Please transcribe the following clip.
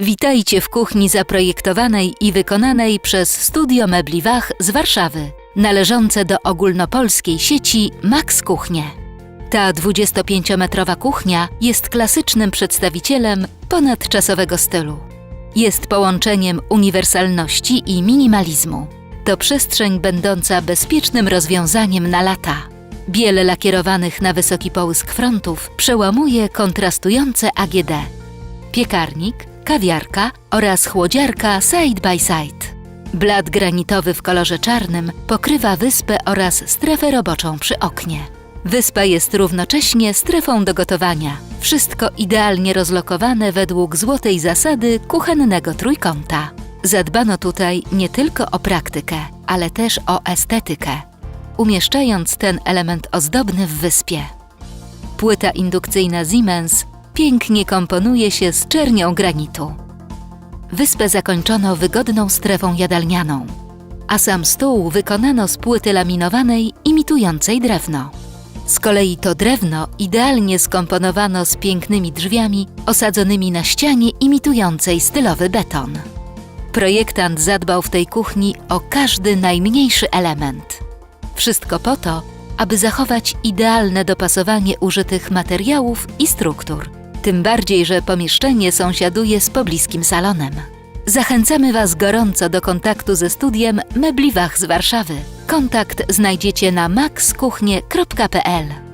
Witajcie w kuchni zaprojektowanej i wykonanej przez Studio Mebli Wach z Warszawy, należące do ogólnopolskiej sieci Max Kuchnie. Ta 25-metrowa kuchnia jest klasycznym przedstawicielem ponadczasowego stylu. Jest połączeniem uniwersalności i minimalizmu. To przestrzeń będąca bezpiecznym rozwiązaniem na lata. Biel lakierowanych na wysoki połysk frontów przełamuje kontrastujące AGD. Piekarnik, kawiarka oraz chłodziarka side by side. Blat granitowy w kolorze czarnym pokrywa wyspę oraz strefę roboczą przy oknie. Wyspa jest równocześnie strefą do gotowania. Wszystko idealnie rozlokowane według złotej zasady kuchennego trójkąta. Zadbano tutaj nie tylko o praktykę, ale też o estetykę, umieszczając ten element ozdobny w wyspie. Płyta indukcyjna Siemens pięknie komponuje się z czernią granitu. Wyspę zakończono wygodną strefą jadalnianą, a sam stół wykonano z płyty laminowanej imitującej drewno. Z kolei to drewno idealnie skomponowano z pięknymi drzwiami osadzonymi na ścianie imitującej stylowy beton. Projektant zadbał w tej kuchni o każdy najmniejszy element. Wszystko po to, aby zachować idealne dopasowanie użytych materiałów i struktur. Tym bardziej, że pomieszczenie sąsiaduje z pobliskim salonem. Zachęcamy Was gorąco do kontaktu ze studiem Mebli Wach z Warszawy. Kontakt znajdziecie na maxkuchnie.pl.